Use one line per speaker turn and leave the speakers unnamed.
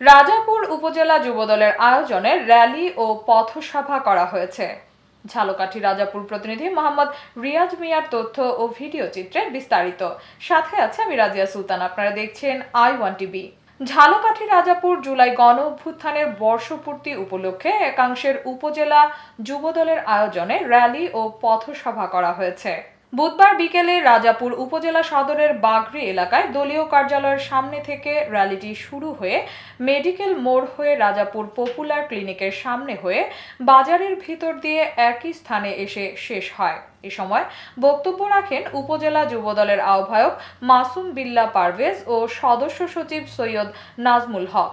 রাজাপুর উপজেলা যুবদলের আয়োজনে র্যালি ও পথসভা করা হয়েছে। ঝালকাঠি রাজাপুর প্রতিনিধি মোহাম্মদ রিয়াজ মিয়ার তথ্য ও ভিডিও চিত্রে বিস্তারিত। সাথে আছে আমি রাজিয়া সুলতান, আপনারা দেখছেন I one TV. Jhalokathi Rajapur July গণ অভ্যুত্থানের বর্ষপূর্তি উপলক্ষে একাংশের উপজেলা যুবদলের আয়োজনে র্যালি ও পথসভা করা হয়েছে। বুধবার বিকেলে রাজাপুর উপজেলা সদরের বাগরি এলাকায় দলীয় কার্যালয়ের সামনে থেকে র্যালিটি শুরু হয়ে মেডিকেল মোড় হয়ে রাজাপুর পপুলার ক্লিনিকের সামনে হয়ে বাজারের ভিতর দিয়ে একই স্থানে এসে শেষ হয়। এ সময় বক্তব্য রাখেন উপজেলা যুবদলের আহ্বায়ক মাসুম বিল্লা পারভেজ ও সদস্য সচিব সৈয়দ নাজমুল হক।